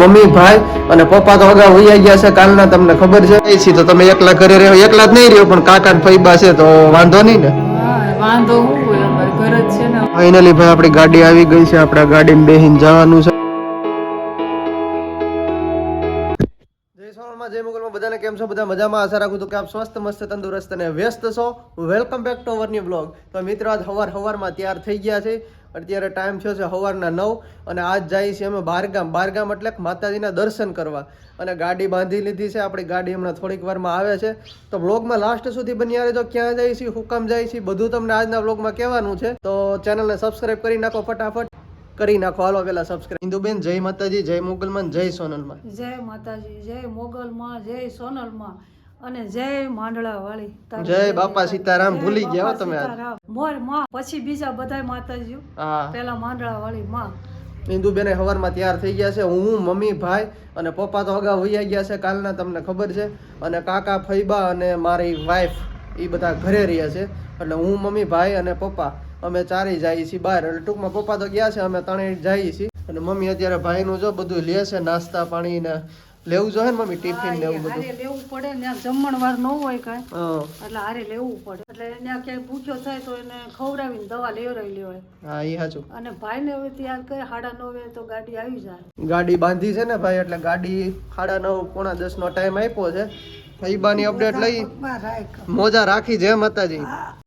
Mummy ભાઈ અને પપ્પા તો અગાઉ હોઈ ગયા છે કાલના તમને ખબર છે. છે તો તમે એકલા ઘરે રહ્યો એકલા જ નહીં રહ્યો પણ કાકા ને ફઈબા છે તો વાંધો નહીં ને? હા વાંધો હું હોય અમારે ઘર જ છે ને. ફાઇનલી ભાઈ આપણી ગાડી આવી ગઈ છે આપણા ગાડીમાં બેહીને જવાનું છે. જય જય મોગલમાં બધાને કેમ છો? બધા મજામાં? આશા રાખું છું કે આપ સ્વસ્થ, મસ્ત, તંદુરસ્ત અને વ્યસ્ત છો. Welcome back to our new blog તો મિત્રો, આજ હવાર હવારમાં તૈયાર થઈ ગયા છે. અત્યારે ટાઈમ થયો છે સવારના નવ અને આજ જઈએ છીએ અમે બારગામ. બારગામ એટલે માતાજીના દર્શન કરવા. અને ગાડી બાંધી લીધી છે. આપણી ગાડી હમણાં થોડીક વારમાં આવે છે. તો બ્લોગમાં લાસ્ટ સુધી બન્યા રહેજો. ક્યાં જાય છે હુકમ કામ જાય છે, બધું તમને આજના બ્લોગમાં કહેવાનું છે. તો ચેનલને સબસ્ક્રાઇબ કરી નાખો ફટાફટ. કરી નાખો. હાલો પેલા સબસ્ક્રાઇબ ઇન્દુબેન જય માતાજી જય મોગલમાં જય સોનલમાં. જય માતાજી જય મોગલમાં જય સોનલમાં અને જય માંડળા વાળી જય બાપા સીતારામ. ભૂલી ગયા તમે મોરમાં પછી બીજા બધા માતાજી પેલા માંડળા વાળી માં. ઇન્દુબેને સવારમાં તૈયાર થઈ ગયા છે. હું મમ્મી ભાઈ અને પપ્પા તો અગાઉ વૈયા ગયા છે કાલના તમને ખબર છે. અને કાકા ફૈબા અને મારી વાઈફ એ બધા ઘરે રહ્યા છે. એટલે હું મમ્મી ભાઈ અને પપ્પા અમે ચારેય જઈએ છીએ બહાર. એટલે ટૂંકમાં પપ્પા તો ગયા છે અમે ત્રણેય જઈએ છીએ. અને મમ્મી અત્યારે ભાઈનું જો બધું લે છે નાસ્તા પાણી ને લેવું જોઈએ ને મમ્મી? ટિફિન ને એવું બધું? લેવું પડે ને જમણવાર ન હોય કાંઈ. એટલે હારે લેવું પડે. એટલે એને ક્યાંય ભૂખ્યો થાય તો એને ખવડાવીને દવા લેવડાવી લેવાય. હા એ સાચું. અને ભાઈને હવે તૈયાર કરે સાડા નવે તો ગાડી આવી જાય. ગાડી બાંધી છે ને ભાઈ એટલે ગાડી સાડા નવ પોણા દસ નો ટાઈમ આપ્યો છે. ફઈબાની અપડેટ લઈ. મોજા રાખી. જય માતાજી.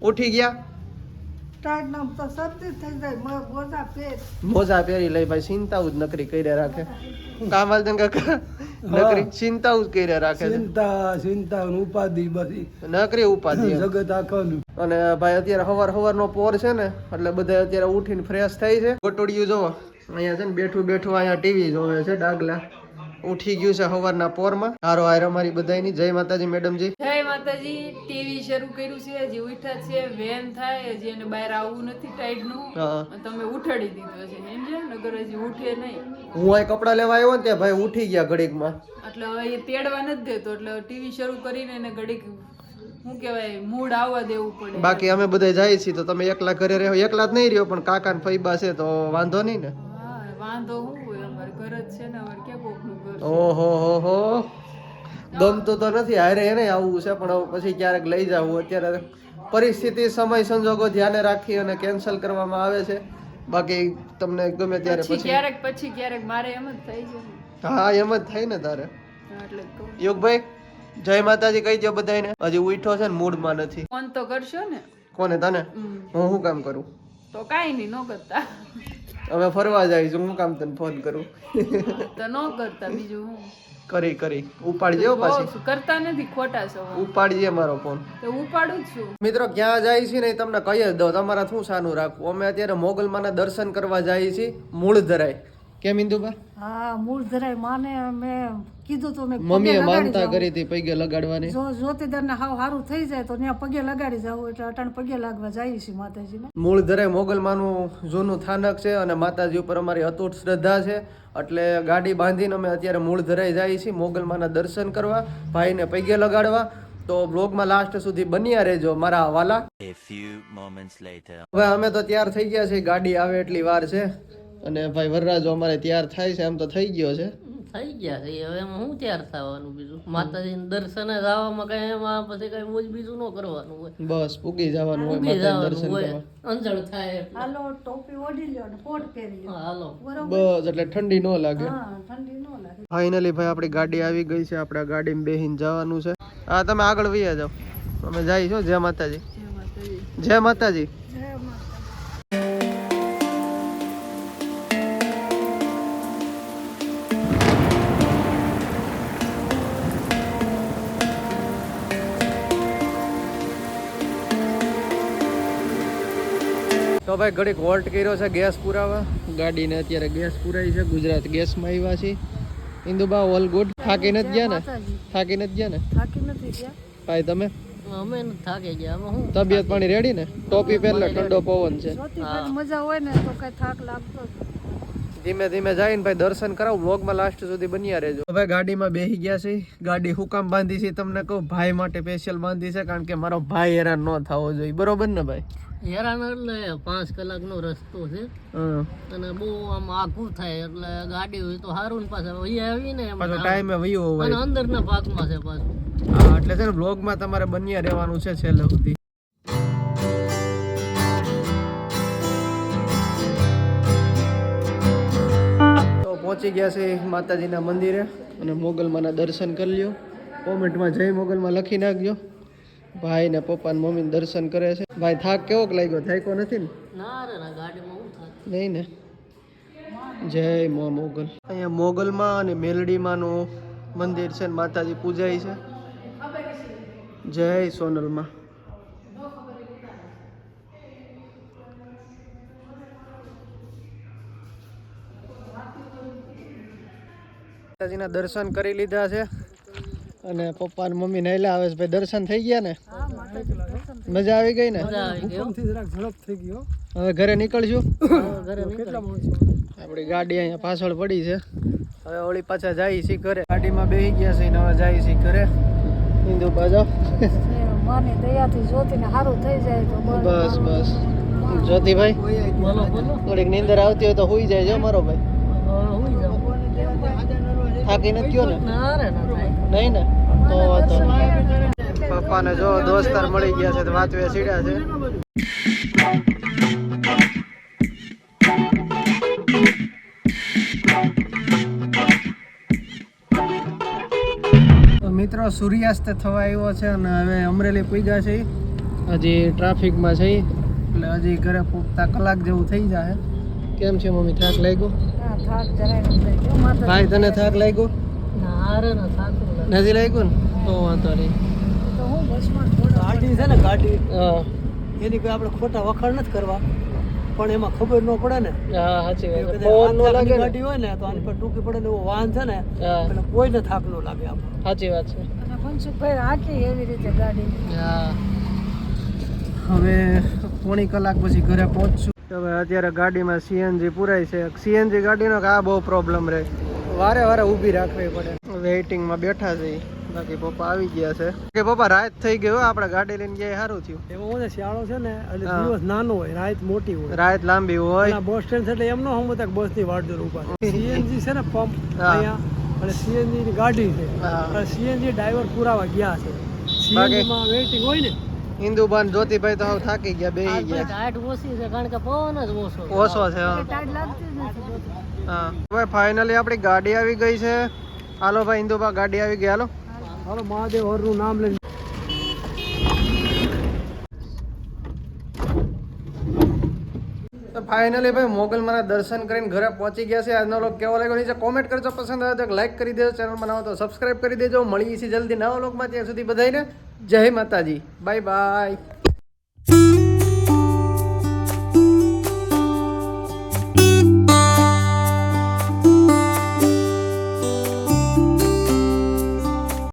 ઉઠી ગયા ટાઈટ નામ તો શરદી થઈ જાય મોજા પહેરી લઈ ભાઈ ચિંતા જ નકરી કર્યા રાખે. કામલ કાકા નકરી ચિંતા જ કર્યા રાખે ચિંતા ચિંતા ઉપાધિ બધી. નકરી ઉપાધિ જગત આખાનું. અને ભાઈ અત્યારે હવાર હવાર નો પોર છે ને એટલે બધા અત્યારે ઉઠીને ફ્રેશ થઈ છે. ગોટોડિયું જોવો. અહીંયા છે ને બેઠું બેઠું અહીંયા ટીવી જોવે છે ડાગલા. ઉઠી ગયું છે સવારના પોરમાં. હારો હારો અમારી બધાની જય માતાજી મેડમજી. જય માતાજી. ટીવી શરૂ કર્યું છે. હજી ઉઠા છે. વેન થાય. હજી એને બહાર આવવું નથી ટાઈડનું તમે ઉઠાડી દીધો છે. સમજ્યા નગર હજી ઉઠે નહીં. હું અહીં કપડા લેવા આવ્યો ને ત્યાં ભાઈ ઉઠી ગયા ઘડીકમાં. એટલે હવે એ તેડવા નથી દેતો. એટલે ટીવી શરૂ કરીને એને ઘડીક શું કહેવાય મૂડ આવવા દેવું પડે. બાકી અમે બધા જઈએ છીએ તો તમે એકલા ઘરે રહ્યો એકલા જ નહીં રહ્યો પણ કાકા ને ફઈબા છે તો વાંધો નહીં ને. વાંધો શું હોય? અમારે ઘર જ છે ને. અમારે ક્યાં કોકનું? ઓહો હો હો ગમતું તો નથી હારે એને આવવું છે પણ પછી ક્યારેક લઈ જવું. અત્યારે પરિસ્થિતિ સમય સંજોગો ધ્યાને રાખી અને કેન્સલ કરવામાં આવે છે. બાકી તમને ગમે ત્યારે પછી ક્યારેક પછી ક્યારેક મારે એમ જ થઈ જાય હા એમ જ થાય ને તારે. યોગભાઈ જય માતાજી કહી દો બધાને હજી ઉઠો છે ને મૂડમાં નથી. ફોન તો કરશો ને? કોને તને? હું શું કામ કરું? તો કઈ નહીં ન કરતા. અમે ફરવા જઈશું હું કામ તને ફોન કરું. તો ન કરતા બીજું હું? કરી કરી. ઉપાડજે પાછી. કરતા નથી ખોટા છો. ઉપાડજે મારો ફોન તો ઉપાડું છું. મિત્રો ક્યાં જાય છે ને તમને કહી જ દઉં. તમારા શું સાનું રાખવું? અમે અત્યારે મોગલમાના દર્શન કરવા જઈએ છીએ મૂળ ધરાય. કેમ ઇન્દુબા? હા મૂળ ધરાય માને મેં કીધું તો મેં મમ્મીએ માનતા કરી હતી પગે લગાડવાની? જો જ્યોતિદાર ને હાવ સારું થઈ જાય તો ત્યાં પગે લગાડી જાવ એટલે અટાણ પગે લાગવા જઈએ છીએ માતાજીને. મૂળ ધરાય મોગલમાનું જૂનું થાનક છે અને માતાજી ઉપર અમારી અતૂટ શ્રદ્ધા છે. એટલે ગાડી બાંધીને અમે અત્યારે મૂળ ધરાઈ જઈએ છીએ મોગલમાના દર્શન કરવા ભાઈને પૈગે લગાડવા. તો બ્લોગમાં લાસ્ટ સુધી બન્યા રહેજો મારા વાલા. A few moments later. હવે અમે તો તૈયાર થઈ ગયા છે ગાડી આવે એટલી વાર છે. અને ભાઈ વરરાજો અમારે તૈયાર થાય છે આમ તો થઈ ગયો છે. થઈ ગયા છે હવે એમાં શું તૈયાર થવાનું બીજું? માતાજીને દર્શને જવામાં કઈ એમાં પછી કઈ મોજ બીજું ન કરવાનું હોય. બસ પૂગી જવાનું હોય માતાજી દર્શન કરવા. અંજળ થાય હાલો ટોપી ઓઢી લ્યો ને કોટ પહેરી લ્યો. હાલો. બસ એટલે ઠંડી ન લાગે. હા ઠંડી ન લાગે. ફાઇનલી ભાઈ આપણી ગાડી આવી ગઈ છે આપણા ગાડીમાં બેહીને જવાનું છે. હા તમે આગળ વૈયા જાઓ. અમે જઈશું છો જય માતાજી. જય માતાજી. જય માતાજી. તો ભાઈ ઘડીક વોલ્ટ કર્યો છે ગેસ પુરાવા? ગાડીને અત્યારે ગેસ પુરાઈ છે ગુજરાત ગેસમાં આવ્યા છે ઇન્દુબા ઓલ ગુડ થાકી નથી ગયા ને? થાકી નથી ગયા ને? થાકી નથી ગયા. ભાઈ તમે? અમે થાકી ગયા અમે શું તબિયત પાણી રેડી ને? ટોપી પહેરલે ઠંડો પવન છે. મજા હોય ને તો કઈ થાક લાગતો ધીમે ધીમે જઈને ભાઈ દર્શન કરાવ વ્લોગમાં લાસ્ટ સુધી બન્યા રહેજો. હવે ગાડીમાં બેસી ગયા છે ગાડી હુકામ બાંધી છે તમને કહું? ભાઈ માટે સ્પેશિયલ બાંધી છે કારણ કે મારો ભાઈ હેરાન ન થવો જોઈએ. બરોબર ને ભાઈ? હેરાન એટલે પાંચ કલાકનો રસ્તો છે. અને બહુ આમ આઘું થાય એટલે ગાડી હોય તો સારું ને પાછા વહી આવી ને પાછો ટાઈમે વયો અને હોય અંદરના ભાગમાં છે પાછું. હા એટલે છે ને બ્લોગમાં તમારે બન્યા રહેવાનું છે છેલ્લે સુધી. તો પહોંચી ગયા છે માતાજીના મંદિરે. અને મોગલમાના દર્શન કરી લ્યો. કોમેન્ટમાં જય મોગલમાં લખી નાખજો. ભાઈ ને પપ્પા ને મમ્મી દર્શન કરે છે. ભાઈ થાક કેવો લાગ્યો? થાક્યો નથી ને? નહીં ને? જય મો મોગલ. અહીંયા મોગલમાં અને મેલડીમાંનું મંદિર છે ને માતાજી પૂજાય છે. જય સોનલમાં. માતાજીના દર્શન કરી લીધા છે. અને પપ્પા ને મમ્મી ને આવે છે. ભાઈ દર્શન થઈ ગયા ને? મજા આવી ગઈ ને? મજા આવી ગઈ હો. જરાક ઝડપ થઈ ગયો હવે ઘરે નીકળશું? આપડી આપણી ગાડી અહીંયા પાછળ પડી છે. હવે ઓળી પાછા જાય છે ઘરે. ગાડીમાં બેસી ગયા છે ને હવે જાય છે ઘરે. હિન્દુ બાજો. માની દયાથી જ્યોતિને સારું થઈ જાય તો બસ. બસ જ્યોતિભાઈ થોડીક નીંદર આવતી હોય તો હુઈ જાય જો મારો ભાઈ. થાકી નથી ગયો ને? નહીં ને? તો વાંધો પપ્પાને જો દોસ્તાર મળી ગયા છે તો વાતવે સીડ્યા છે. તો મિત્રો સૂર્યાસ્ત થવા આવ્યો છે અને હવે અમરેલી પૂગ્યા છે. હજી ટ્રાફિકમાં છે એટલે હજી ઘરે પૂગતા કલાક જેવું થઈ જાય. કેમ છે મમ્મી? થાક લાગ્યો? થાક જરાય ભાઈ તને થાક લાગ્યો? નથી. લાગ્યો ને? તો વાંધો નહીં. હું ગાડી છે ને ગાડી. એની કોઈ આપણે ખોટા વખાણ નથી કરવા. પણ એમાં ખબર ન પડે ને. આટલા ગાડી હોય ને તો આની પર ટૂંકી પડે ને એવો વાહન છે ને એટલે કોઈને થાક ન લાગે આપણે સાચી વાત છે. મનસુખભાઈ હાકી એવી રીતે ગાડી. હા. હવે પોણી કલાક પછી ઘરે પહોંચશું. હવે અત્યારે ગાડીમાં સીએનજી પુરાય છે. સીએનજી ગાડીનો આ બહુ પ્રોબ્લેમ રહે. વારે વારે ઊભી રાખવી પડે. વેઇટિંગમાં બેઠા છે. બાકી પપ્પા આવી ગયા છે. કે પપ્પા રાત થઈ ગયો આપણે ગાડી લઈને ગયા સારું થયું. એવું ને શિયાળો છે ને એટલે. દિવસ નાનો હોય રાત મોટી હોય. રાત લાંબી હોય. બસ સ્ટેન્ડ છે એટલે એમનો હમ તક બસની વાટ જોર ઊભા સીએનજી છે ને પંપ. અહીંયા અને સીએનજી ની ગાડી છે. સીએનજી ડ્રાઈવર પુરાવા ગયા છે. સીએનજી માં વેઇટિંગ હોય ને હિન્દુબાન જ્યોતિભાઈ તો હવે થાકી ગયા બે ગયા. ટાઈટ ઓછી છે કારણ કે પવન જ ઓછો ઓછો છે હા. ટાઈટ લાગતી જ નથી હા. હવે ફાઇનલી આપણી ગાડી આવી ગઈ છે. હાલો ભાઈ ઇન્દુબા ગાડી આવી ગઈ હાલો. હાલો મહાદેવ હરનું નામ લઈને. તો ફાઇનલી ભાઈ મોગલ મારા દર્શન કરીને ઘરે પહોંચી ગયા છે. આજનો લોક કેવો લાગ્યો નીચે કોમેન્ટ કરજો. પસંદ આવે તો લાઈક કરી દેજો. ચેનલ બનાવો તો સબસ્ક્રાઇબ કરી દેજો. મળીએ છીએ જલ્દી નવા લોકમાં ત્યાં સુધી બધાને જય માતાજી. Bye bye.